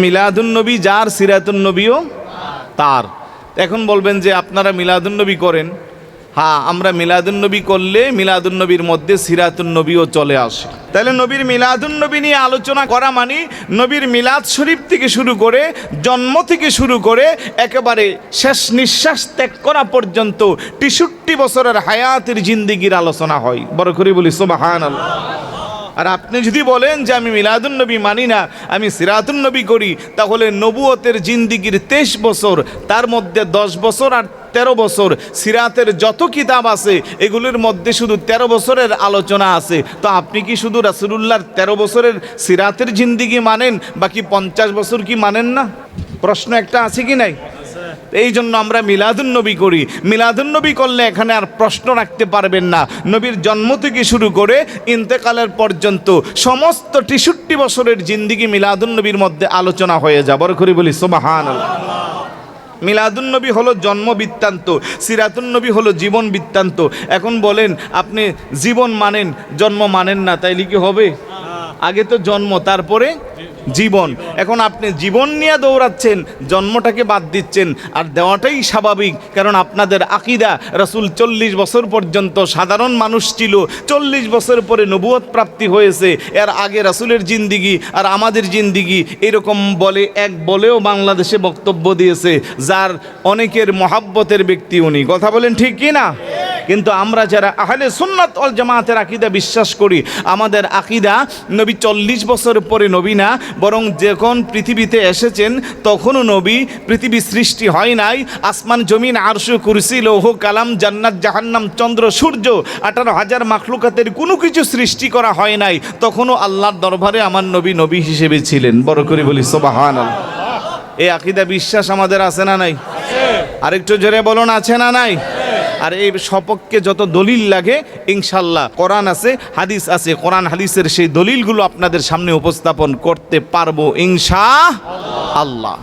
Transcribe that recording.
মিলাদুন্নবী যার সিরাতুন্নবীও তার। এখন বলবেন যে আপনারা মিলাদুন্নবী করেন। হ্যাঁ আমরা মিলাদুন্নবী করলে মিলাদুন্নবীর মধ্যে সিরাতুন্নবীও চলে আসে। তাহলে নবীর মিলাদুন্নবী নিয়ে আলোচনা করা মানে নবীর মিলাদ শরীফ থেকে শুরু করে জন্ম থেকে শুরু করে একেবারে শেষ নিঃশ্বাস ত্যাগ করা পর্যন্ত তেষট্টি বছরের হায়াতের জিন্দিগির আলোচনা হয়। বড় করে বলি সোবাহান আর আপনি যদি বলেন যে আমি মিলাদুন নবী মানি না, আমি সিরাতুন নবী করি, তাহলে নবুয়তের জিন্দিগির তেইশ বছর, তার মধ্যে দশ বছর আর তেরো বছর, সিরাতের যত কিতাব আছে, এগুলির মধ্যে শুধু তেরো বছরের আলোচনা আছে। তো আপনি কি শুধু রাসুলুল্লাহর তেরো বছরের সিরাতের জিন্দিগি মানেন, বাকি পঞ্চাশ বছর কি মানেন না? প্রশ্ন একটা আছে কি নাই? এই জন্য আমরা মিলাদুন্নবী করি। মিলাদুন্নবী করলে এখানে আর প্রশ্ন রাখতে পারবেন না। নবীর জন্ম থেকে শুরু করে ইন্তেকালের পর্যন্ত সমস্ত তেষট্টি বছরের জিন্দিগি মিলাদুন্নবীর মধ্যে আলোচনা হয়ে যা বড় করে বলি সোবাহান মিলাদুন্নবী হলো জন্ম বৃত্তান্ত সিরাতুন্নবী হলো জীবন বৃত্তান্ত। এখন বলেন, আপনি জীবন মানেন, জন্ম মানেন না, তাইলে কি হবে? আগে তো জন্ম, তারপরে জীবন। এখন আপনি জীবন নিয়ে দৌড়াচ্ছেন, জন্মটাকে বাদ দিচ্ছেন, আর দেওয়াটাই স্বাভাবিক, কারণ আপনাদের আকিদা, রাসূল চল্লিশ বছর পর্যন্ত সাধারণ মানুষ ছিল, চল্লিশ বছর পরে নবুয়ত প্রাপ্তি হয়েছে, এর আগে রাসূলের জিন্দিগি আর আমাদের জিন্দিগি এরকম বলে, এক বলেও বাংলাদেশে বক্তব্য দিয়েছে, যার অনেকের মহাব্বতের ব্যক্তি উনি। কথা বলেন ঠিক কি না কিন্তু আমরা যারা আহলে সুন্নাত অল জামাতের আকিদা বিশ্বাস করি, আমাদের আকিদা নবী চল্লিশ বছর পরে নবী না, বরং যখন পৃথিবীতে এসেছেন, তখনও নবী পৃথিবী সৃষ্টি হয় নাই। আসমান, জমিন, আরশু, কুরসি, লৌহ, কালাম, জান্নাত, জাহান্নাম, চন্দ্র, সূর্য, আঠারো হাজার মাখলুকাতের কোনো কিছু সৃষ্টি করা হয় নাই। তখনও আল্লাহর দরবারে আমার নবী নবী হিসেবে ছিলেন। বড় করে বলি সোবাহান এই আকিদা বিশ্বাস আমাদের আছে না নাই? আরেকটু জোরে বলুন, আছে না নাই? আর এই সপক্ষে যত দলিল লাগে, ইনশাল্লাহ কোরআন আছে, হাদিস আছে, কোরআন হাদিসের সেই দলিলগুলো আপনাদের সামনে উপস্থাপন করতে পারব, ইনশা আল্লাহ।